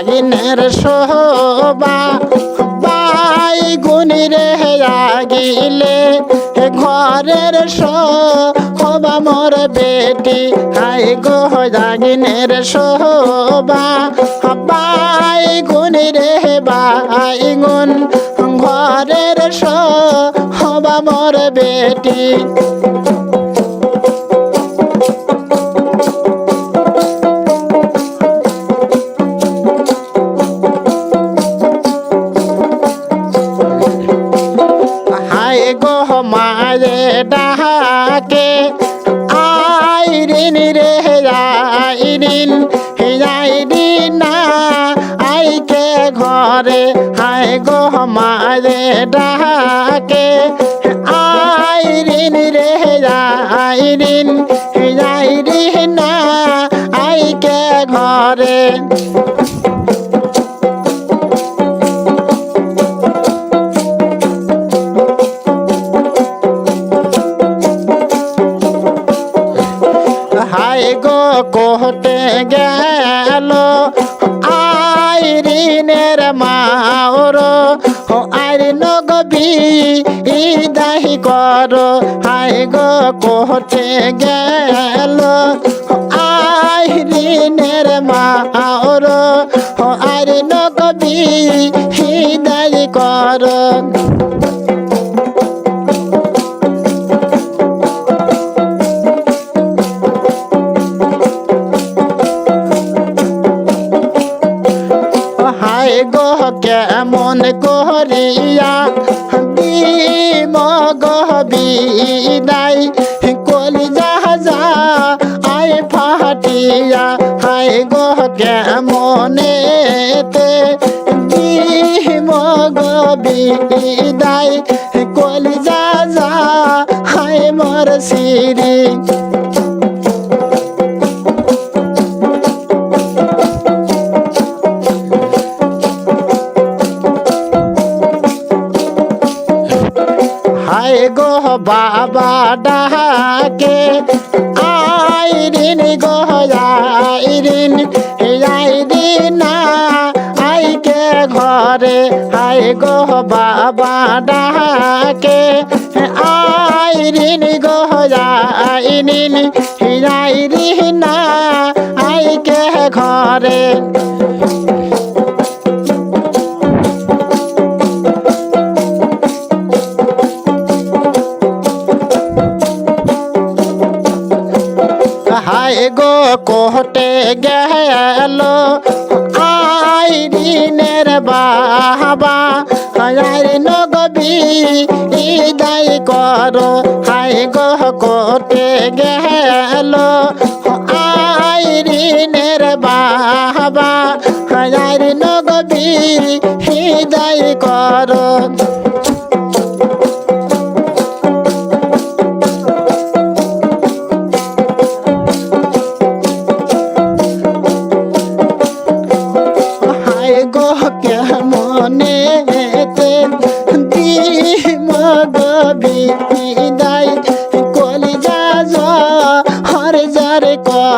জাগিনের শোভা by গুনি রে আগিলে ঘরের শোভা, মোর বেটি, হাই গো জাগিনের শোভা। বাই গুনি রে বাই গুন ঘরের শোভা, মোর বেটি। আইরিন দিন না আইকে ঘরে, হাই গো মারে ডাকে। আইরিন রে আইরিন আইরিন না আইকে ঘরে। আইরিনের মাওর। ও আইরিন গবি ইদাহি কর। হাই গো কোহটে গেল। আইরিনের মাওর। ও আইরিন গবি হিদাহি কর। করিয়া দিম গো বিদায় কলি যাহা আয় ফাটিয়া, হায় গো কেমনেতে দিম গো বিদায় কলি যা হায় মোর সিরি বাবা ডাকে আইরিন গো আইরিন আইরিন আইকে ঘরে হায় গো বাবা ডাকে আইরিন গো আইরিন আইরিন আইকে ঘরে কোহটে গেল আইরিনের বাবা আইরিন নগবি ইদাই কর হাই গহ কোটে গেল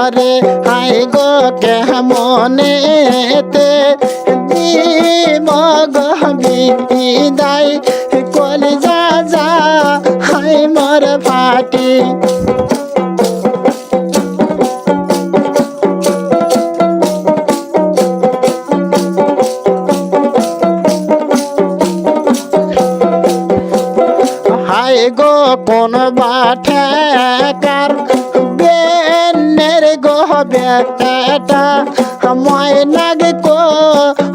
করে হায় গো, কেমনে মগ বিদায় কলি যা যা, হায় মর ফাটি হায় গো, কোন বাঠাকার বেনের গো বেটা ময়নাগ কো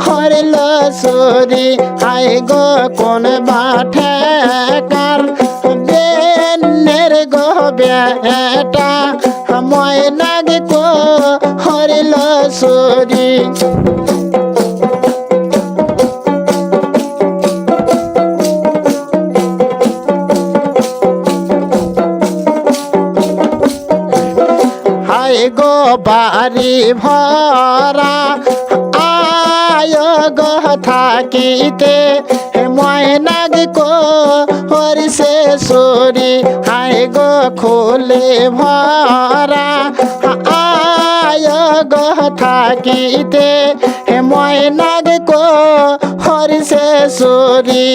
হরল সরি, হায় গো, কোন বাঠাকার বেনের গো বেটা ময়নাগ কো হরল সরি। বাড়ি ভরা, আয় গো থাকিতে। ময়নাগ কো হরিষে সরি, হায় গো খোলে ভরা, আয় আয় গো থাকিতে। ময়নাগ কো হরিষে সুরি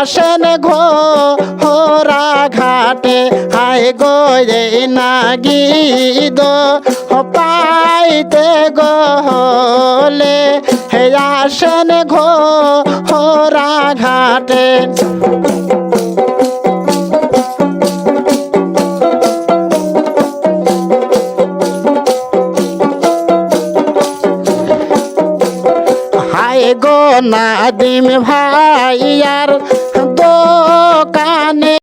আসেন ঘো, হোরা ঘাটে। হায় গো এ নাগি দো পাইতে গো হলে হে আসেন ঘো, হোরা ঘাটে। গো নাদিম ভাই আর কানে